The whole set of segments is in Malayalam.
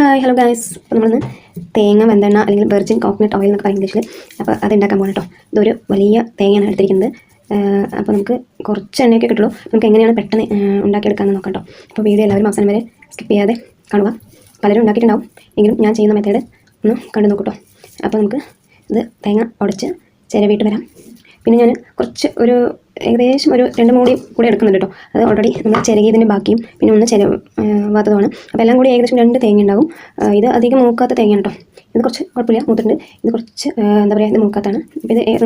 ഹായ് ഹലോ ഗായ്സ് അപ്പോൾ നമ്മളിന്ന് തേങ്ങ വെന്തെണ്ണ അല്ലെങ്കിൽ വെർജിൻ കോക്കനട്ട് ഓയിൽ എന്നൊക്കെ പറയും ഇംഗ്ലീഷിൽ അപ്പോൾ അത് ഉണ്ടാക്കാൻ പോകണം കേട്ടോ ഇതൊരു വലിയ തേങ്ങയാണ് എടുത്തിരിക്കുന്നത്. അപ്പോൾ നമുക്ക് കുറച്ച് എണ്ണയൊക്കെ കിട്ടുള്ളൂ. നമുക്ക് എങ്ങനെയാണ് പെട്ടെന്ന് ഉണ്ടാക്കിയെടുക്കാമെന്ന് നോക്കാം കേട്ടോ അപ്പോൾ വീഡിയോ എല്ലാവരും അവസാനം വരെ സ്കിപ്പ് ചെയ്യാതെ കാണുക. പലരും ഉണ്ടാക്കിയിട്ടുണ്ടാവും. എങ്കിലും ഞാൻ ചെയ്യുന്ന മെത്തേഡ് ഒന്ന് കണ്ടു നോക്കട്ടോ കേട്ടോ അപ്പോൾ നമുക്ക് ഇത് തേങ്ങ ഉടച്ച് ചിരവിട്ട് വരാം. പിന്നെ ഞാൻ കുറച്ച് ഒരു ഏകദേശം ഒരു രണ്ട് മൂടി കൂടെ എടുക്കുന്നുണ്ട് കേട്ടോ അത് ഓൾറെഡി നമ്മൾ ചിരകിയതിന്റെ ബാക്കിയും പിന്നെ ഒന്ന് ചിര വാത്തതുമാണ് അപ്പോൾ എല്ലാം കൂടി ഏകദേശം രണ്ട് തേങ്ങ ഉണ്ടാകും. ഇത് അധികം മൂക്കാത്ത തേങ്ങയാണ് കേട്ടോ ഇത് കുറച്ച് കുഴപ്പമില്ല മൂത്തിട്ടുണ്ട്. ഇത് കുറച്ച് എന്താ പറയുക ഇത് മൂക്കാത്താണ്. അപ്പോൾ ഇത്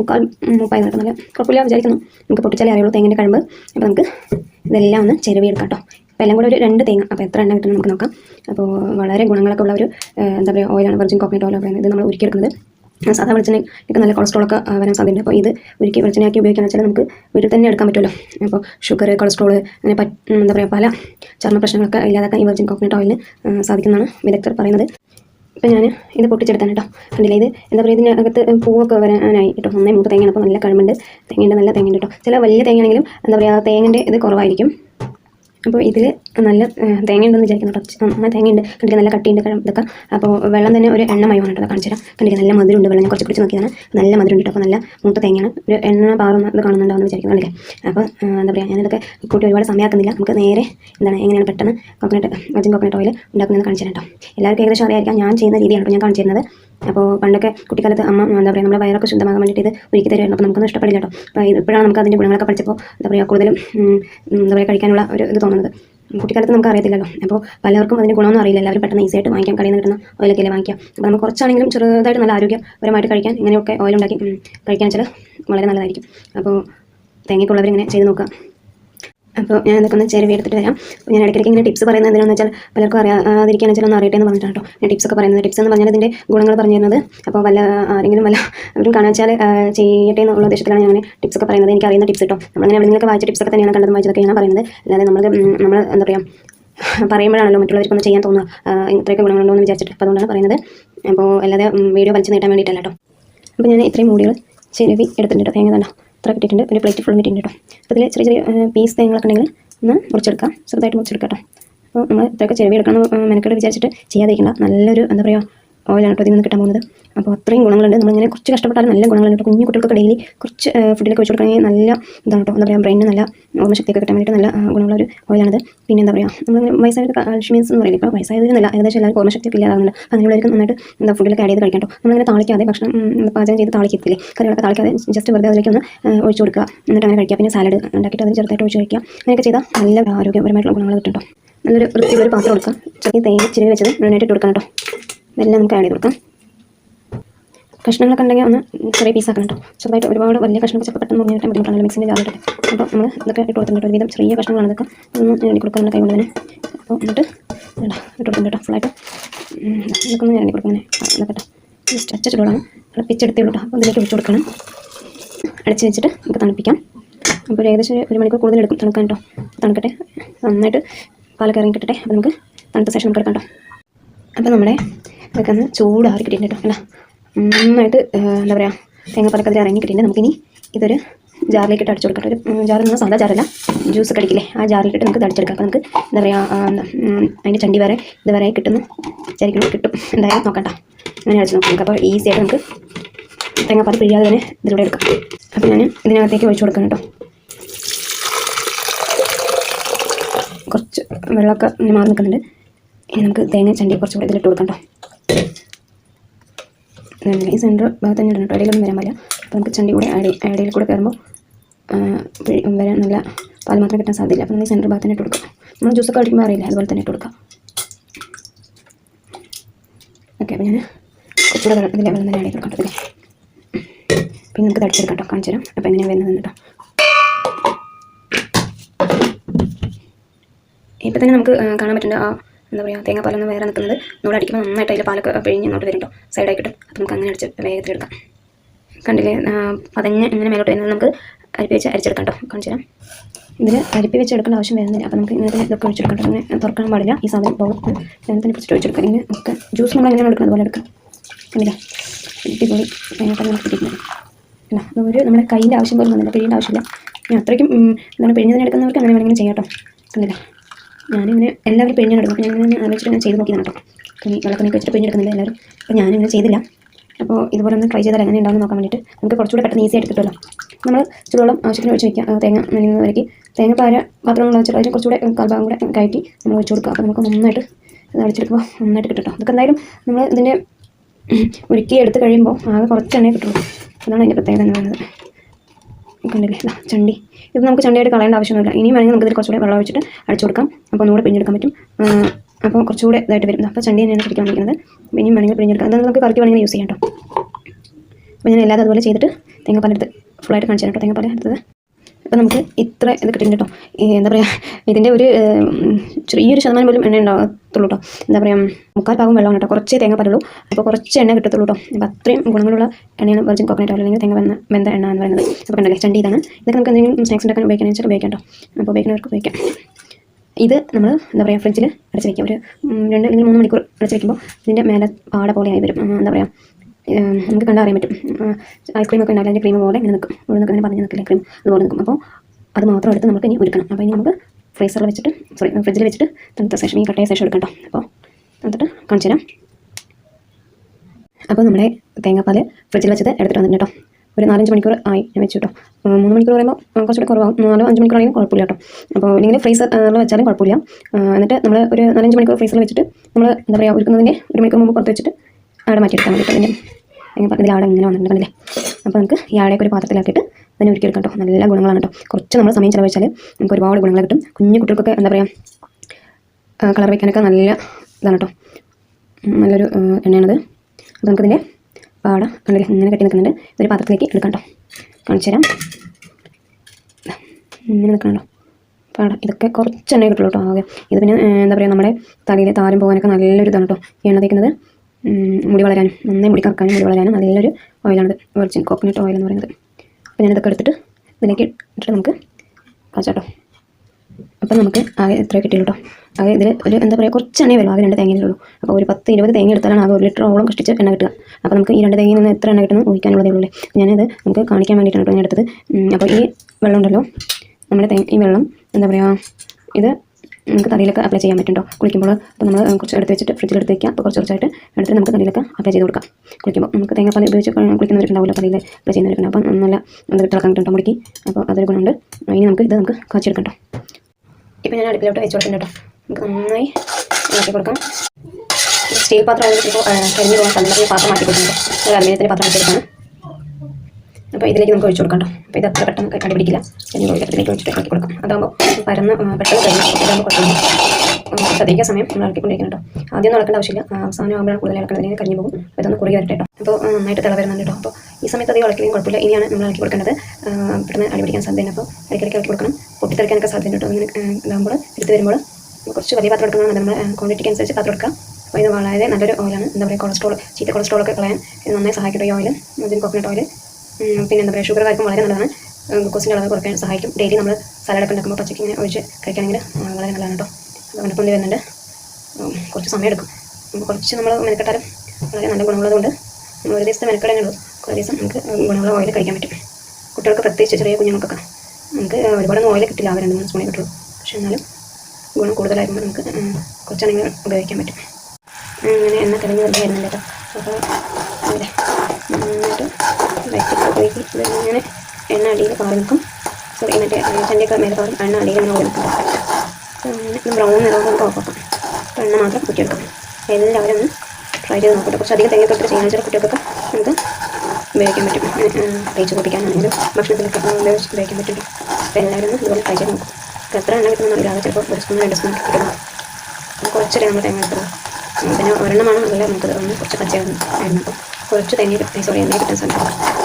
മുക്കാൽ മൂപ്പായി നല്ല കുഴപ്പമില്ല വിചാരിക്കുന്നു. നമുക്ക് പൊട്ടിച്ചാലേ അറിയുള്ളൂ തേങ്ങന്റെ കഴമ്പ് അപ്പോൾ നമുക്ക് ഇതെല്ലാം ഒന്ന് ചെരുവിയെടുക്കാം കേട്ടോ അപ്പോൾ എല്ലാം കൂടെ ഒരു രണ്ട് തേങ്ങ. അപ്പോൾ എത്ര എണ്ണ കിട്ടുന്നത് നമുക്ക് നോക്കാം. അപ്പോൾ വളരെ ഗുണങ്ങളൊക്കെ ഉള്ള ഒരു എന്താ പറയുക ഓയിലാണ് വെർജിൻ കോക്കനട്ട് പറയുന്നത് ഇത് നമ്മൾ ഉരുക്കിയെടുക്കുന്നത്. സാധാ വെളിച്ചെണ്ണയ്ക്ക് നല്ല കൊളസ്ട്രോൾ ഒക്കെ വരാൻ സാധ്യതയുണ്ട്. അപ്പോൾ ഇത് ഒരിക്കൽ വെളിച്ചെണ്ണയാക്കി ഉപയോഗിക്കാന്ന് വെച്ചാൽ നമുക്ക് വീട്ടിൽ തന്നെ എടുക്കാൻ പറ്റുമല്ലോ. അപ്പോൾ ഷുഗർ കൊളസ്ട്രോൾ അങ്ങനെ എന്താ പറയുക പല ചർമ്മ പ്രശ്നങ്ങളൊക്കെ ഇല്ലാതാക്കാൻ ഈ വെർജിൻ കോക്കനട്ട് ഓയിലിന് സാധിക്കുന്നതാണ് വിദഗ്ധർ പറയുന്നത്. ഇപ്പം ഞാൻ ഇത് പൊട്ടിച്ചെടുത്താണ് കേട്ടോ. കണ്ടില്ലേ ഇത്? എന്താ പറയുക ഇതിന്റെ അകത്ത് പൂവൊക്കെ വരാനായി കേട്ടോ. നന്നായി മുമ്പ് തേങ്ങയാണ്. അപ്പോൾ നല്ല കഴമ്പുണ്ട് തേങ്ങയുണ്ട് നല്ല തേങ്ങയുണ്ട് കേട്ടോ. ചില വലിയ തേങ്ങയാണെങ്കിലും എന്താ പറയുക തേങ്ങന്റെ ഇത് കുറവായിരിക്കും. അപ്പോൾ ഇതിൽ നല്ല തേങ്ങ ഉണ്ടെന്ന് വിചാരിക്കുന്നു. നല്ല തേങ്ങ ഉണ്ട് കണ്ടിട്ട് നല്ല കട്ടിയുണ്ട് ഇതൊക്കെ. അപ്പോൾ വെള്ളം തന്നെ ഒരു എണ്ണ മയമാണ് കേട്ടോ കാണിച്ചു തരാം കണ്ടിട്ട് നല്ല മധുരമുണ്ട് വെള്ളം. കുറച്ച് കുടിച്ച് നോക്കിയതാണ്. നല്ല മധുരമുണ്ട് അപ്പോൾ നല്ല മൂത്ത തേങ്ങയാണ്. ഒരു എണ്ണ പാറുന്ന ഇത് കാണുന്നുണ്ടാവുമെന്ന് വിചാരിക്കുന്നു അല്ലേ അപ്പോൾ എന്താ പറയുക ഞാനിതൊക്കെ കൂട്ടി ഒരുപാട് സമയമാക്കുന്നില്ല നമുക്ക് നേരെ എന്താണ് എങ്ങനെയാണ് പെട്ടെന്ന് കോക്കനട്ട് വെർജിൻ കോക്കനട്ട് ഓയിൽ ഉണ്ടാക്കുന്നതെന്ന് കാണിച്ചു തരാം കേട്ടോ. എല്ലാവർക്കും ഏകദേശം അറിയാമായിരിക്കാം. ഞാൻ ചെയ്യുന്ന രീതിയാണ് ഞാൻ കാണിച്ചു തരുന്നത് അപ്പോൾ പണ്ടൊക്കെ കുട്ടിക്കാലത്ത് അമ്മ എന്താ പറയുക നമ്മുടെ വയറൊക്കെ ശുദ്ധമാകാൻ വേണ്ടിയിട്ട് ഇത് ഒരുക്കി തരുമായിരുന്നു. അപ്പോൾ നമുക്കൊന്നും ഇഷ്ടപ്പെടില്ല കേട്ടോ. അപ്പോൾ ഇപ്പോഴാണ് നമുക്ക് അതിന്റെ ഗുണങ്ങളൊക്കെ പഠിച്ചപ്പോൾ എന്താ പറയുക കൂടുതലും എന്താ പറയുക കഴിക്കാനുള്ള ഒരു ഇത് തോന്നുന്നത്. കുട്ടിക്കാലത്ത് നമുക്ക് അറിയത്തില്ലല്ലോ അപ്പോൾ പലർക്കും അതിന്റെ ഗുണമൊന്നും അറിയില്ല. എല്ലാവരും പെട്ടെന്ന് ഈസി ആയിട്ട് വാങ്ങിക്കാം കടയിൽ നിന്ന് കിട്ടുന്ന ഓയിലൊക്കെ അല്ലേ വാങ്ങിക്കാം. അപ്പോൾ നമുക്ക് കുറച്ചാണെങ്കിലും ചെറുതായിട്ട് നല്ല ആരോഗ്യപരമായിട്ട് കഴിക്കാൻ ഇങ്ങനെയൊക്കെ ഓയിലുണ്ടാക്കി കഴിക്കാൻ വെച്ചാൽ വളരെ നല്ലതായിരിക്കും. അപ്പോൾ തേങ്ങയ്ക്കുള്ളവർ ഇങ്ങനെ ചെയ്ത് നോക്കുക. അപ്പോൾ ഞാൻ ഇതൊക്കെ ഒന്ന് ചെരുവി എടുത്തിട്ട് വരാം. അപ്പോൾ ഞാൻ ഇടയ്ക്കിടയ്ക്ക് ഇങ്ങനെ ടിപ്സ് പറയുന്നത് എന്തിനാണെന്ന് വെച്ചാൽ പലർക്കും അറിയാതിരിക്കാൻ വെച്ചാൽ ഒന്ന് അറിയട്ടെ എന്ന് പറഞ്ഞിട്ടാണ് കേട്ടോ. ഞാൻ ടിപ്സ് ഒക്കെ പറയുന്നത്. ടിപ്സ് എന്ന് പറഞ്ഞാൽ ഇതിന്റെ ഗുണങ്ങൾ പറഞ്ഞു തരുന്നത് അപ്പോൾ വല്ല ആരെങ്കിലും വല്ല അവരും കാണാൻ വെച്ചാൽ ചെയ്യട്ടെ എന്നുള്ള ഉദ്ദേശത്തിലാണ് ഞാൻ ടിപ്സ് ഒക്കെ പറയുന്നത്. എനിക്ക് അറിയുന്ന ടിപ്സ് കേട്ടോ. നമ്മളങ്ങനെ എവിടെയെങ്കിലൊക്കെ വായിച്ച ടിപ്സ് ഒക്കെ തന്നെയാണ് കണ്ടത് വായിച്ചതൊക്കെ ഞാൻ പറയുന്നത്. അല്ലാതെ നമ്മൾ നമ്മൾ എന്താ പറയുക പറയുമ്പോഴാണല്ലോ മറ്റുള്ളവർക്കൊന്ന് ചെയ്യാൻ തോന്നുക. ഇത്രയൊക്കെ ഗുണങ്ങളുണ്ടോ എന്ന് വിചാരിച്ചിട്ട്. അപ്പോൾ അതുകൊണ്ടാണ് പറയുന്നത്. അപ്പോൾ അല്ലാതെ വീഡിയോ വലിച്ചു നീട്ടാൻ വേണ്ടിയിട്ടല്ല കേട്ടോ. അപ്പോൾ ഞാൻ ഇത്രയും മൂടികൾ ചെരുവി എടുത്തിട്ടുണ്ട് തേങ്ങ ഇത്ര കിട്ടിയിട്ടുണ്ട് പിന്നെ പ്ലേറ്റ് ഫുൾ കിട്ടിയിട്ടുണ്ട് കേട്ടോ. അപ്പോൾ ഇതിൽ ചെറിയ ചെറിയ പീസ് തേങ്ങളൊക്കെ ഉണ്ടെങ്കിൽ ഒന്ന് മുറിച്ചെടുക്കാം. ചെറുതായിട്ട് മുറിച്ചെടുക്കാം കേട്ടോ. അപ്പോൾ നമ്മൾ ഇത്രയൊക്കെ ചെരുവി എടുക്കണം മെനക്കെട്ട് വിചാരിച്ചിട്ട് ചെയ്യാതിരിക്കണ്ട. നല്ലൊരു എന്താ പറയുക ഓയിലാണ് നിന്ന് കിട്ടാൻ പോകുന്നത്. അപ്പോൾ അത്രയും ഗുണങ്ങളുണ്ട്. നമ്മളിങ്ങനെ കുറച്ച് കഷ്ടപ്പെട്ടാലും നല്ല ഗുണങ്ങളുണ്ട്. കുഞ്ഞു കുട്ടികൾക്ക് ഡെയിലി കുറച്ച് ഫുഡിലൊക്കെ വെച്ച് കൊടുക്കണമെങ്കിൽ നല്ല ഇതാണ് കേട്ടോ. എന്താ പറയുക ബ്രെയിനിന് നല്ല ഓർമ്മശക്തിയൊക്കെ കിട്ടാൻ വേണ്ടിയിട്ട് നല്ല ഗുണമുള്ള ഒരു ഓയിലാണത്. പിന്നെ എന്താ പറയുക നമ്മളിങ്ങനെ വയസ്സായിട്ട് കാൽഷ്യമീൻസ് എന്ന് പറയുന്നത് ഇപ്പോൾ വയസ്സായതിനല്ല ഏകദേശം എല്ലാവർക്കും ഓർമ്മശക്തിയൊക്കെ ഇല്ലാതാകുന്നുണ്ട് അങ്ങനെയുള്ളവർക്ക് നന്നായിട്ട് എന്താ ഫുഡിലൊക്കെ ആഡ് ചെയ്ത് കഴിക്കാം കേട്ടോ നമ്മളിങ്ങനെ താളിക്കാതെ ഭക്ഷണം പാചകം ചെയ്ത് താളിക്കത്തില്ലേ കറികളൊക്കെ താളിക്കാതെ ജസ്റ്റ് വെറുതെ അതിലേക്ക് ഒന്ന് ഒഴിച്ച് കൊടുക്കുക. എന്നിട്ട് അങ്ങനെ കഴിക്കുക. പിന്നെ സാലഡ് ഉണ്ടാക്കിയിട്ട് അതിന് ചെറുതായിട്ട് ഒഴിച്ച് കഴിക്കുക. അങ്ങനെയൊക്കെ ചെയ്താൽ നല്ല ആരോഗ്യപരമായിട്ടുള്ള ഗുണങ്ങൾ കിട്ടും നല്ലൊരു വൃത്തിയുള്ള ഒരു പാത്രം എടുക്കാം ചെറിയ തേങ്ങ ചിരി വെച്ചത് മുഴുവനായിട്ട് കൊടുക്കണം കേട്ടോ. ഇതെല്ലാം നമുക്ക് ആഡ് ചെയ്ത് കൊടുക്കാം. കഷ്ണങ്ങളൊക്കെ ഉണ്ടെങ്കിൽ ഒന്ന് ചെറിയ പീസാക്കണം കേട്ടോ ചെറുതായിട്ട് ഒരുപാട് വലിയ കഷ്ണങ്ങൾ ചിലപ്പോൾ പെട്ടെന്ന് മുറിഞ്ഞിട്ട് ബുദ്ധിമുട്ടാണ്. മിക്സിന്റെ ജാറിട്ട് അപ്പോൾ നമ്മൾ ഇതൊക്കെ ഇട്ട് കൊടുത്തിട്ടുണ്ട് ഒരുവിധം ചെറിയ കഷ്ണങ്ങളാണ് ഇതൊക്കെ. ഒന്ന് കൊടുക്കാൻ നമ്മുടെ കൈ കൊണ്ടുതന്നെ അപ്പോൾ എന്നിട്ട് ഇട്ട് കൊടുക്കുന്നുണ്ട് കേട്ടോ ഫുള്ളായിട്ട് ഇതൊക്കെ ഒന്ന് ഞെരടി കൊടുക്കണം ഇതൊക്കെ കേട്ടോ ജസ്റ്റ് അച്ച ചൂടാണ് തിളപ്പിച്ചെടുത്തേ കേട്ടോ അപ്പോൾ ഇതിലേക്ക് ഒഴിച്ച് കൊടുക്കണം. അടച്ച് വെച്ചിട്ട് നമുക്ക് തണുപ്പിക്കാം. അപ്പോൾ ഏകദേശം ഒരു മണിക്കൂർ കൂടുതൽ എടുക്കും തണുക്കാൻ കേട്ടോ തണുക്കട്ടെ. നന്നായിട്ട് പാലൊക്കെ ഇറങ്ങി കിട്ടട്ടെ. അപ്പോൾ നമുക്ക് തണുത്ത ശേഷം നമുക്ക് എടുക്കാം കേട്ടോ അപ്പോൾ നമ്മുടെ ഇതൊക്കെ ഒന്ന് ചൂടാറി കിട്ടിയിട്ടുണ്ട് കേട്ടോ. അല്ല നന്നായിട്ട് എന്താ പറയുക തേങ്ങാപ്പാലൊക്കെ അതിൽ ഇറങ്ങി കിട്ടിയിട്ടുണ്ട്. നമുക്കിനി ഇതൊരു ജാറിലേക്ക് ഇട്ട് അടിച്ചു കൊടുക്കാം. ഒരു ജാറിൽ നിന്ന് സാധാ ജാറല്ല ജ്യൂസ് കടിക്കില്ലേ ആ ആ ജാറിലിട്ട് നമുക്ക് അടിച്ചെടുക്കാം. നമുക്ക് എന്താ പറയുക അതിന്റെ ചണ്ടി വരെ ഇത് വരെ കിട്ടുന്നു. ചരിക്കണം കിട്ടും. എന്തായാലും നോക്കണ്ട അങ്ങനെ അടിച്ച് നോക്കാം. അപ്പോൾ ഈസി ആയിട്ട് നമുക്ക് തേങ്ങാപ്പാൽ പിഴിയാതെ തന്നെ ഇതിലൂടെ എടുക്കാം. അപ്പോൾ ഞാൻ ഇതിനകത്തേക്ക് ഒഴിച്ചു കൊടുക്കണം കേട്ടോ. കുറച്ച് വെള്ളമൊക്കെ മാറി നിൽക്കുന്നുണ്ട്. ഇനി നമുക്ക് തേങ്ങ ചണ്ടി കുറച്ച് കൂടെ ഇതിലിട്ട് കൊടുക്കാം കേട്ടോ. ഈ സെന്റർ ഭാഗത്ത് തന്നെ ഇടണം. ഇടയിലൊന്നും വരാൻ പറ്റില്ല അപ്പോൾ നമുക്ക് ചണ്ടി കൂടെ ഇടയിൽ കൂടെ കയറുമ്പോൾ വരാൻ നല്ല പാൽ മാത്രം കിട്ടാൻ സാധ്യതയില്ല. അപ്പോൾ നമ്മൾ ഈ സെന്റർ ഭാഗത്ത് തന്നെ ഇട്ട് കൊടുക്കാം. നമ്മൾ ജ്യൂസൊക്കെ അടിക്കുമ്പോൾ അറിയില്ല. അതുപോലെ തന്നെ ഇട്ട് കൊടുക്കാം. ഓക്കെ അപ്പോൾ ഞാൻ കുറച്ചുകൂടെ ഇതിലെ വെള്ളം തന്നെ ഇടയിൽ കൊടുക്കട്ടെ. പിന്നെ നമുക്ക് തടിച്ചെടുക്കാം കേട്ടോ. കാണിച്ചു തരാം. അപ്പോൾ എങ്ങനെയാണ് വരുന്നത് കേട്ടോ. ഇപ്പം തന്നെ നമുക്ക് കാണാൻ പറ്റുന്ന ആ എന്താ പറയുക തേങ്ങാപ്പാലൊന്നും വേറെ നിൽക്കുന്നത്. നമ്മൾ അടിക്കുമ്പോൾ നന്നായിട്ട് അതിൽ പാലൊക്കെ പിഴിഞ്ഞ് ഇങ്ങോട്ട് വരും കേട്ടോ സൈഡായി കിട്ടും അപ്പോൾ നമുക്ക് അങ്ങനെ അടിച്ച് വേഗത്തിൽ എടുക്കാം. കണ്ടില്ലേ? പതഞ്ഞ് ഇങ്ങനെ മേലോട്ട് വരുന്നത് നമുക്ക് അരിപ്പി വെച്ച് അരിച്ചെടുക്കാം കേട്ടോ. കാണിച്ചു തരാം. ഇതിൽ അരിപ്പി വെച്ച് എടുക്കേണ്ട ആവശ്യം വരുന്നില്ല അപ്പോൾ നമുക്ക് ഇങ്ങനെ ഇതൊക്കെ ഒഴിച്ചെടുക്കാം അങ്ങനെ തുറക്കാൻ പാടില്ല. ഈ സാധനം ബൗൾ ഞാൻ തന്നെ പിടിച്ചിട്ട് ഒഴിച്ചെടുക്കാം. ഇങ്ങനെ ഒക്കെ ജ്യൂസ് നമ്മൾ എങ്ങനെയാണ് എടുക്കുന്നത്? അതുപോലെ എടുക്കാം. കണ്ടില്ല? അടിപൊളി അതിനകത്ത് നമുക്ക് കിട്ടിയിട്ടുണ്ട് അല്ല അതൊരു നമ്മുടെ കയ്യിന്റെ ആവശ്യം പോലും വന്നില്ല. പിഴിയേണ്ട ആവശ്യമില്ല. ഞാൻ അത്രയ്ക്കും എന്താണ് പിഴിഞ്ഞതിനെടുക്കുന്നവർക്ക് അങ്ങനെ വേണമെങ്കിലും ചെയ്യാം കേട്ടോ. കണ്ടില്ലേ? ഞാനിങ്ങനെ എല്ലാവരും പിഴിഞ്ഞെടുക്കും അപ്പോൾ ഞാനിങ്ങനെ ആലോചിച്ചിട്ട് ഞാൻ ചെയ്ത് നോക്കിയതാണ് കേട്ടോ. തുണി വെള്ളത്തുണിക്ക് വെച്ചിട്ട് പിഴിഞ്ഞെടുക്കുന്നില്ല എല്ലാവരും. അപ്പോൾ ഞാനിങ്ങനെ ചെയ്തില്ല. അപ്പോൾ ഇതുപോലെ ഒന്ന് ട്രൈ ചെയ്താൽ എങ്ങനെ ഉണ്ടാവും നോക്കാൻ വേണ്ടിയിട്ട് നമുക്ക് കുറച്ചുകൂടെ പെട്ടെന്ന് ഈസി ആയിട്ട് കിട്ടുമല്ലോ. നമ്മൾ ചൂടുവെള്ളം ആവശ്യത്തിന് ഒഴിച്ച് വയ്ക്കുക തേങ്ങ നനയുന്ന വരയ്ക്ക് തേങ്ങ പാര പാത്രങ്ങൾ വെച്ചിട്ട് അതിന് കുറച്ചുകൂടെ കൽഭാഗം കൂടെ കയറ്റി നമ്മൾ ഒഴിച്ച് കൊടുക്കുക. അപ്പോൾ നമുക്ക് നന്നായിട്ട് അടിച്ചെടുക്കുമ്പോൾ നന്നായിട്ട് കിട്ടും അതൊക്കെ എന്തായാലും നമ്മൾ ഇതിന്റെ ഉരുക്കി എടുത്ത് കഴിയുമ്പോൾ ആകെ കുറച്ച് തന്നെ കിട്ടുള്ളൂ. അതാണ് അതിന്റെ പ്രത്യേകത എന്ന് പറയുന്നത്. കണ്ടില്ലേ ഇതാ ചണ്ടി. ഇത് നമുക്ക് ചണ്ടിയായിട്ട് കളയേണ്ട ആവശ്യമൊന്നുമില്ല. ഇനിയും വേണമെങ്കിൽ നമുക്ക് ഇതിൽ കുറച്ചുകൂടെ വെള്ളം ഒഴിച്ചിട്ട് അടിച്ചു കൊടുക്കാം. അപ്പോൾ ഒന്നുകൂടെ പിഴിഞ്ഞെടുക്കാൻ പറ്റും. അപ്പോൾ കുറച്ചുകൂടെ ഇതായിട്ട് വരും. അപ്പോൾ ചണ്ടി തന്നെയാണ് ശരിക്കും വന്നിരിക്കുന്നത്. ഇനിയും വേണമെങ്കിൽ പിഴിഞ്ഞെടുക്കാം. അത് നമുക്ക് കറിക്ക് വേണമെങ്കിൽ യൂസ് ചെയ്യാം കേട്ടോ. അപ്പോൾ ഞാൻ എല്ലാതും അതുപോലെ ചെയ്തിട്ട് തേങ്ങാപ്പാൽ എടുത്ത് ഫുള്ളായിട്ട് കാണിച്ചു കേട്ടോ. തേങ്ങാപ്പാൽ അപ്പോൾ നമുക്ക് ഇത്ര ഇത് കിട്ടിയിട്ടുണ്ട് കേട്ടോ. എന്താ പറയുക ഇതിന്റെ ഒരു ചെറിയൊരു ശതമാനം പോലും എണ്ണ ഉണ്ടാകത്തുള്ളൂ കേട്ടോ. എന്താ പറയുക മുക്കാൽ ഭാഗം വെള്ളമാണ് കേട്ടോ. കുറച്ചേ പറ്റുള്ളൂ അപ്പോൾ കുറച്ച് എണ്ണ കിട്ടത്തുള്ളൂ കേട്ടോ. അപ്പോൾ അത്രയും ഗുണങ്ങളുള്ള എണ്ണയാണ് വെർജിൻ കോക്കനട്ട് ഓയിൽ അല്ലെങ്കിൽ തേങ്ങ വെന്ന വെന്ത എണ്ണ എന്ന് പറയുന്നത്. അപ്പോൾ കണ്ടല്ലേ ചണ്ടി ഇതാണ്. ഇതൊക്കെ നമുക്ക് എന്തെങ്കിലും സ്നാക്സ് ഉണ്ടാക്കാൻ ഉപയോഗിക്കാൻ വെച്ചാൽ ഉപയോഗിക്കാം കേട്ടോ. അപ്പോൾ ഉപയോഗിക്കുന്നവർക്ക് ഉപയോഗിക്കാം. ഇത് നമ്മൾ എന്താ പറയുക ഫ്രിഡ്ജിൽ അടച്ച് വയ്ക്കാം ഒരു രണ്ട് അല്ലെങ്കിൽ മൂന്ന് മണിക്കൂർ അടച്ച് വയ്ക്കുമ്പോൾ ഇതിന്റെ മേലെ പാട പോലെയായി വരും. എന്താ പറയുക നമുക്ക് കണ്ടാൽ അറിയാൻ പറ്റും. ഐസ്ക്രീമൊക്കെ ഉണ്ടാവില്ല അതിന്റെ ക്രീം പോലെ ഇങ്ങനെ നിൽക്കും. ഇവിടെ നിൽക്കും അങ്ങനെ പറഞ്ഞു നിൽക്കില്ല ക്രീം അതുപോലെ നിൽക്കും. അപ്പോൾ അത് മാത്രം എടുത്ത് നമുക്ക് ഇനി ഒരുക്കണം അപ്പോൾ ഇനി നമുക്ക് ഫ്രീസറിൽ വെച്ചിട്ട് സോറി ഫ്രിഡ്ജിൽ വെച്ചിട്ട് തണുത്ത ശേഷം ഈ കട്ടയ ശേഷം എടുക്കണം അപ്പോൾ എന്നിട്ട് കാണിച്ചു തരാം. അപ്പോൾ നമ്മുടെ തേങ്ങാപ്പാൽ ഫ്രിഡ്ജിൽ വെച്ചത് എടുത്തിട്ട് വന്നിട്ട് കേട്ടോ. ഒരു നാലഞ്ച് മണിക്കൂർ ആയി. ഞാൻ വെച്ചു കേട്ടോ. മൂന്ന് മണിക്കൂർ പറയുമ്പോൾ കുറച്ചുകൂടെ കുറവാകും. നാലോ അഞ്ച് മണിക്കൂർ ആണെങ്കിലും കുഴപ്പമില്ല കേട്ടോ. അപ്പോൾ ഇല്ലെങ്കിൽ ഫ്രീസറിൽ വെച്ചാലും കുഴപ്പമില്ല. എന്നിട്ട് നമ്മൾ ഒരു നാലഞ്ച് മണിക്കൂർ ഫ്രീസറിൽ വെച്ചിട്ട് നമ്മൾ എന്താ പറയുക ഒരുക്കുന്നതിന്റെ ഒരു മണിക്കൂർ മുമ്പ് പുറത്ത് വെച്ചിട്ട് അവിടെ മാറ്റിയെടുക്കാൻ വേണ്ടിയിട്ട് അതിന്റെ ഞാൻ പറഞ്ഞതിൽ ഇങ്ങനെ വന്നിട്ടുണ്ട് കണ്ടില്ലേ? അപ്പോൾ നമുക്ക് ഈ ആടെയൊക്കെ ഒരു പാത്രത്തിലാക്കിയിട്ട് അതിനെ ഒരുക്കിയെടുക്കാം കേട്ടോ. നല്ല ഗുണങ്ങളാണ് കേട്ടോ. കുറച്ച് നമ്മൾ സമയം ചിലവഴിച്ചാൽ നമുക്ക് ഒരുപാട് ഗുണങ്ങൾ കിട്ടും. കുഞ്ഞു കുട്ടികൾക്കൊക്കെ എന്താ പറയുക കളർ വയ്ക്കാനൊക്കെ നല്ല ഇതാണ് കേട്ടോ. നല്ലൊരു എണ്ണയാണത്. അപ്പോൾ നമുക്കിതിന്റെ പാട കണ്ടില്ല? ഇങ്ങനെ കെട്ടി നിൽക്കുന്നുണ്ട്. ഇതൊരു പാത്രത്തിലേക്ക് എടുക്കാം കേട്ടോ. കാണിച്ചു തരാം. ഇങ്ങനെ നിൽക്കണോ പാട. ഇതൊക്കെ കുറച്ച് എണ്ണ കിട്ടുള്ളൂ കേട്ടോ ആകെ. ഇത് പിന്നെ എന്താ പറയുക നമ്മുടെ തലയിൽ താരം പോകാനൊക്കെ നല്ലൊരു ഇതാണ് കേട്ടോ. ഈ എണ്ണ തേക്കുന്നത്. മുടി വളരാനും നന്നായി മുടി കറക്കാനും മുടി വളരാനും നല്ലൊരു ഓയിലാണിത് വെർജിൻ കോക്കനട്ട് ഓയിൽ എന്ന് പറയുന്നത്. അപ്പോൾ ഞാനിതൊക്കെ എടുത്തിട്ട് ഇതിലേക്ക് ഇട്ടിട്ട് നമുക്ക് കാച്ചാട്ടോ അപ്പം നമുക്ക് ആകെ എത്ര കിട്ടിയുള്ളൂ കേട്ടോ. ആകെ ഇതിൽ ഒരു എന്താ പറയുക കുറച്ച് എണ്ണ വരും ആകെ രണ്ട് തേങ്ങയിലുള്ളൂ അപ്പോൾ ഒരു പത്ത് ഇരുപത് തേങ്ങ എടുത്താലാണ് ആകെ ഒരു ലിറ്ററോളം കഷ്ടിച്ച് എണ്ണ കിട്ടുക. അപ്പോൾ നമുക്ക് ഈ രണ്ട് തേങ്ങയിൽ നിന്ന് എത്ര എണ്ണ കിട്ടുന്നു ഊഹിക്കാനുള്ളതേ ഉള്ളൂ ഞാനിത് നമുക്ക് കാണിക്കാൻ വേണ്ടിയിട്ടാണ് ഞാൻ എടുത്തത്. അപ്പോൾ ഈ വെള്ളം ഉണ്ടല്ലോ. നമ്മുടെ ഈ വെള്ളം എന്താ പറയുക ഇത് നമുക്ക് തലയിലൊക്കെ അപ്ലൈ ചെയ്യാൻ പറ്റുന്നുണ്ടോ? കുളിക്കുമ്പോൾ അപ്പോൾ നമ്മൾ കുറച്ച് എടുത്ത് വെച്ചിട്ട് ഫ്രിഡ്ജിൽ എടുത്ത് അപ്പോൾ കുറച്ച് കുറച്ചായിട്ട് എടുത്ത് നമുക്ക് തലയിലൊക്കെ അപ്ലൈ ചെയ്ത് കൊടുക്കാം. കുളിക്കുമ്പോൾ നമുക്ക് തേങ്ങാപ്പാൽ ഉപയോഗിച്ച് കുളിക്കുന്നവരുണ്ടാവില്ല തലയിൽ. അപ്ലൈ ചെയ്യുന്നവരുണ്ടാവും അപ്പം നല്ല എന്താ തിളക്കാൻ കിട്ടും മുടിക്ക്. അപ്പോൾ അതൊരു ഗുണമുണ്ട്. ഇനി നമുക്ക് ഇത് നമുക്ക് കാച്ചെടുക്കാം കേട്ടോ. ഇപ്പം ഞാൻ അടുപ്പിലോട്ട് വെച്ച് കൊടുക്കുന്നുണ്ട് കേട്ടോ. നമുക്ക് നന്നായി ഇളക്കി കൊടുക്കാം. സ്റ്റീൽ പാത്രം ഇപ്പോൾ കരിഞ്ഞു പോകാൻ സാധ്യത പാത്രം മാറ്റി കൊടുക്കുന്നുണ്ട്. അലുമിനിയത്തിന്റെ പാത്രം വെച്ചെടുക്കാണ് അപ്പോൾ ഇതിലേക്ക് നമുക്ക് ഒഴിച്ചു കൊടുക്കാം അപ്പോൾ ഇത് അത്ര പെട്ടെന്ന് കടി പിടിക്കില്ല കരിഞ്ഞു ഇതിലേക്ക് ഒഴിച്ചിട്ട് ഇളക്കി കൊടുക്കും. അതാകുമ്പോൾ പരന്ന് പെട്ടെന്ന് കഴിഞ്ഞു അതാകുമ്പോൾ കുഴപ്പമില്ല ശ്രദ്ധിക്കാൻ സമയം നമ്മൾ ഇളക്കിക്കൊണ്ടിരിക്കണം കേട്ടോ. ആദ്യം ഒന്നും ഇളക്കേണ്ട ആവശ്യമില്ല അവസാനം ആകുമ്പോൾ കൂടുതൽ ഇളക്കുന്നത് കഴിഞ്ഞു പോകും. ഇതൊന്ന് കുറുകി വരട്ടെ കേട്ടോ. അപ്പോൾ നന്നായിട്ട് തിള വരുന്നുണ്ട് കേട്ടോ. അപ്പോൾ ഈ സമയത്ത് അധികം ഇളക്കുകയും കുഴപ്പമില്ല. ഇനിയാണ് നമ്മൾ ഇളക്കി കൊടുക്കേണ്ടത്. പെട്ടെന്ന് അടി പിടിക്കാൻ സാധ്യതയുണ്ട്. അപ്പോൾ ഇടയ്ക്കിടയ്ക്ക് ഇളക്കി കൊടുക്കണം. പൊട്ടിത്തെറിക്കാനൊക്കെ സാധ്യത കേട്ടോ. അങ്ങനെ ഇതാകുമ്പോൾ എടുത്ത് വരുമ്പോൾ കുറച്ച് വലിയ പാത്രം എടുക്കണം നമ്മൾ ക്വാണ്ടിറ്റിക്ക് അനുസരിച്ച് പാത്രം എടുക്കാം അപ്പോൾ ഇത് വളരെ നല്ലൊരു ഓയിലാണ് എന്താ പറയുക കൊളസ്ട്രോൾ ചീത്ത കൊളസ്ട്രോൾ ഒക്കെ കളയാൻ നന്നായി സഹായിക്കട്ടെ ഈ ഓയിൽ അതിന് കോക്കനട്ട് ഓയിൽ പിന്നെ എന്താ പറയുക ഷുഗർ കാര്യം വളരെ നല്ലതാണ്. ഗ്ലൂക്കോസിന്റെ അളവ് കുറയ്ക്കാൻ സഹായിക്കും. ഡെയിലി നമ്മൾ സലാഡൊക്കെ ഉണ്ടാക്കുമ്പോൾ പച്ചക്ക് ഇങ്ങനെ ഒഴിച്ച് കഴിക്കുകയാണെങ്കിൽ വളരെ നല്ലതാണ് കേട്ടോ അത് പൊന്തി വരുന്നുണ്ട്. കുറച്ച് സമയം എടുക്കും അപ്പോൾ കുറച്ച് നമ്മൾ മെനക്കെട്ടാലും വളരെ നല്ല ഗുണമുള്ളതുകൊണ്ട് നമ്മൾ ഒരു ദിവസത്തെ മെനക്കെടാനുള്ളൂ കുറേ ദിവസം നമുക്ക് ഗുണമുള്ള ഓയിൽ കഴിക്കാൻ പറ്റും. കുട്ടികൾക്ക് പ്രത്യേകിച്ച് ചെറിയ കുഞ്ഞുങ്ങൾക്കൊക്കെ നമുക്ക് ഒരുപാടൊന്നും ഓയിൽ കിട്ടില്ല അവർ രണ്ട് മൂന്ന് സ്പൂണേ കിട്ടുള്ളൂ പക്ഷേ എന്നാലും ഗുണം കൂടുതലായിരുമ്പോൾ നമുക്ക് കുറച്ചാണെങ്കിൽ ഉപയോഗിക്കാൻ പറ്റും. അങ്ങനെ എണ്ണ തെളിഞ്ഞ് വരുന്നുണ്ട് കേട്ടോ അപ്പോൾ നന്നായിട്ട് ഇത് ഇങ്ങനെ എണ്ണ അടിയിൽ പാറി നിൽക്കും സോറി മറ്റേ ചെണ്ടിയൊക്കെ മേലെ പാറും എണ്ണ അടിയിൽ ഇങ്ങനെ ഓടി നിൽക്കും അങ്ങനെ ബ്രൗൺ നിറവും നമുക്ക് ഓഫാക്കാം അപ്പോൾ എണ്ണ മാത്രം കുറ്റിയെടുക്കാം എല്ലാവരും ഒന്ന് ട്രൈ ചെയ്ത് നോക്കട്ടെ. കുറച്ച് അധികം തേങ്ങ തൊട്ട് ചെയ്യാൻ ചില കുട്ടികൾക്കൊക്കെ നമുക്ക് ഉപയോഗിക്കാൻ പറ്റും. തേച്ച് കുടിക്കാനാണെങ്കിലും ഭക്ഷണത്തിലൊക്കെ ഉപയോഗിച്ച് ഉപയോഗിക്കാൻ പറ്റും. അപ്പോൾ എല്ലാവരും ഒന്ന് ഇതുപോലെ ട്രൈ ചെയ്ത് നോക്കും. അപ്പോൾ എത്ര എണ്ണ കിട്ടുമെന്ന് അറിയില്ല. ചിലപ്പോൾ ഒരു സ്പൂൺ രണ്ട് സ്പൂൺ കിട്ടുന്നു കുറച്ചൊരു നമ്മൾ തേങ്ങ എടുത്തുള്ളൂ. പിന്നെ ഒരെണ്ണമാണ് നല്ല നമുക്ക് ഒന്ന് കുറച്ച് പച്ചയായിരുന്നു. അപ്പോൾ കുറച്ച് തേങ്ങ സോറി എണ്ണ കിട്ടാൻ സാധിക്കും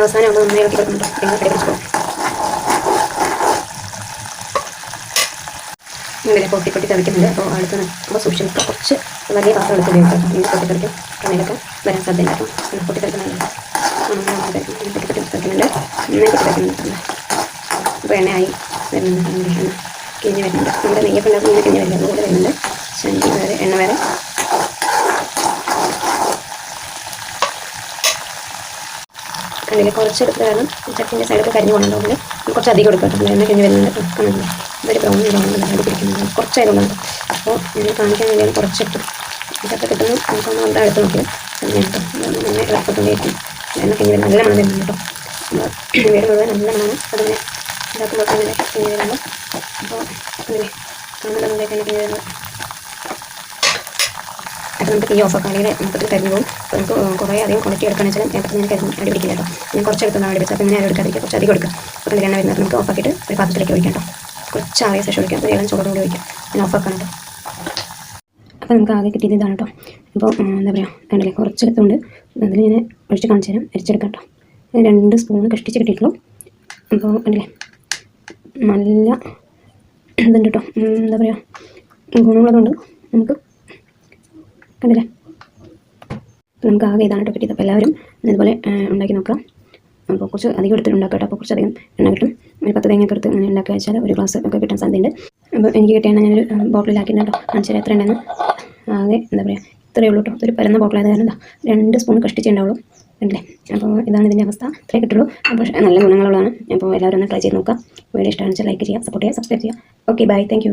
അവസാനം നമ്മൾ നന്നായി ഇളക്കി കൊടുക്കുന്നുണ്ട്. ഇങ്ങനെ പൊട്ടി പൊട്ടി തവിക്കുന്നുണ്ട്. അപ്പോൾ അടുത്ത് അപ്പോൾ സൂക്ഷിച്ച് കുറച്ച് വലിയ പാത്രം എടുത്ത് ഉപയോഗിക്കാം. ഇങ്ങനെ പൊട്ടി തെറിക്കും കണ്ണിലൊക്കെ വരാൻ സാധ്യത അപ്പോൾ അങ്ങനെ പൊട്ടി തെറിക്കുന്നുണ്ട് പൊട്ടി പൊട്ടി തെറിക്കുന്നുണ്ട് നന്നായി പൊട്ടി വരുന്നുണ്ട്. കിഞ്ഞ് വരുന്നുണ്ട്. നമ്മുടെ ഇങ്ങനെ കിഞ്ഞ് വരുന്നത് വരുന്നുണ്ട്. ശണ്ടി വരെ എണ്ണ വരെ അതിൽ കുറച്ചെടുത്ത് കാരണം ചട്ടിന്റെ സൈഡൊക്കെ കരിഞ്ഞ് പോകുന്നുണ്ട് കുറച്ച് അധികം എടുക്കാം. കേട്ടോ കഴിഞ്ഞ് വരുന്നത് കാണുന്നില്ല ഇതൊരു ബ്രൗൺ ബ്രൗൺ അടി കുറച്ച് കുറച്ചായതുകൊണ്ടാണ് അപ്പോൾ ഇതിന് കാണിക്കാൻ വേണ്ടിയാണ് കുറച്ചിട്ട് ഇതൊക്കെ കിട്ടുന്നു നമുക്ക് ഒന്ന് നമ്മുടെ അടുത്ത് നോക്കിയത് അങ്ങനെ കേട്ടോ അങ്ങനെ ഇളക്കത്തോണ്ടിരിക്കും എണ്ണ കഴിഞ്ഞ് വരുന്നത് നല്ല മണം വരുന്നു കേട്ടോ വീട് മുഴുവൻ നല്ല മണം അതിങ്ങനെ ഇതാക്കുമ്പോൾ അങ്ങനെ കഴിഞ്ഞ് വരുമ്പോൾ അപ്പോൾ അതിനെ കാണുന്നത് കഴിഞ്ഞ് വരുന്നത്. നമുക്ക് ഈ ഓഫർ ആക്കുകയാണെങ്കിൽ മൊത്തത്തിൽ തരുമ്പോൾ നമുക്ക് കുറേ അധികം ക്വാളിറ്റി എടുക്കുകയാണെന്ന് വെച്ചാൽ നേരത്തെ ഞാൻ കരിഞ്ഞ് അടി പിടിക്കില്ല കേട്ടോ ഞാൻ കുറച്ച് എടുക്കുന്ന അടി പിടിച്ചത് അപ്പോൾ ഇങ്ങനെ എടുക്കാതിരിക്കുക കുറച്ച് അധികം എടുക്കുക അപ്പോൾ ഇതിൽ എണ്ണ വരുന്നത്? നമുക്ക് ഓഫ് ആക്കിയിട്ട് ഒരു പാത്രത്തിലേക്ക് ഒഴിക്കാം കേട്ടോ കുറച്ച് ആറിയ ശേഷം ഒഴിക്കാം. അപ്പോൾ ഏഴാം ചൂടോടെ കൂടി ഒഴിക്കാം. ഞാൻ ഓഫ് ആക്കണം കേട്ടോ അപ്പോൾ നമുക്ക് ആകെ കിട്ടിയത് ഇതാണ് കേട്ടോ അപ്പോൾ എന്താ പറയുക രണ്ടല്ലേ കുറച്ച് എടുത്തുകൊണ്ട് അതിൽ ഞാൻ ഒഴിച്ച് കാണിച്ചു തരാം. അരിച്ചെടുക്കാം കേട്ടോ ഞാൻ രണ്ട് സ്പൂൺ കഷ്ടിച്ച് കിട്ടിയിട്ടുള്ളൂ. അപ്പോൾ കണ്ടില്ലേ? നല്ല ഇതുണ്ട് കേട്ടോ എന്താ പറയുക ഗുണമുള്ളതുകൊണ്ട് നമുക്ക് കണ്ടില്ലേ? അപ്പോൾ നമുക്ക് ആകെ ഇതാണ് കേട്ടോ കിട്ടിയത് അപ്പോൾ എല്ലാവരും ഇതുപോലെ ഉണ്ടാക്കി നോക്കാം അപ്പോൾ കുറച്ച് അധികം എടുത്തിട്ട് ഉണ്ടാക്കാം അപ്പോൾ കുറച്ചധികം എണ്ണ കിട്ടും. ഒരു പത്ത് തേങ്ങയൊക്കെ എടുത്ത് അങ്ങനെ ഉണ്ടാക്കി വെച്ചാൽ ഒരു ഗ്ലാസ് ഒക്കെ കിട്ടാൻ സാധ്യതയുണ്ട്. അപ്പോൾ എനിക്ക് കിട്ടിയ എണ്ണ ഞാനൊരു ബോട്ടിലാക്കിയിട്ട് കേട്ടോ. കാണിച്ചു എത്ര ഉണ്ടെന്ന് ആകെ എന്താ പറയുക ഇത്രയേ ഉള്ളൂ കേട്ടോ. ഒരു പരന്ന ബോട്ടിലായത് കാരണം എന്താ രണ്ട് സ്പൂൺ കഷ്ടിച്ചുണ്ടാവുള്ളൂ. കണ്ടില്ലേ? അപ്പോൾ ഇതാണ് ഇതിന്റെ അവസ്ഥ. ഇത്രയേ കിട്ടുള്ളൂ. അപ്പോൾ നല്ല ഗുണങ്ങളുള്ളതാണ്. അപ്പോൾ എല്ലാവരും ഒന്ന് ട്രൈ ചെയ്ത് നോക്കാം വീഡിയോ ഇഷ്ടമാണെന്ന് വെച്ചാൽ ലൈക്ക് ചെയ്യുക സപ്പോർട്ട് ചെയ്യുക സബ്സ്ക്രൈബ് ചെയ്യുക. Okay bye thank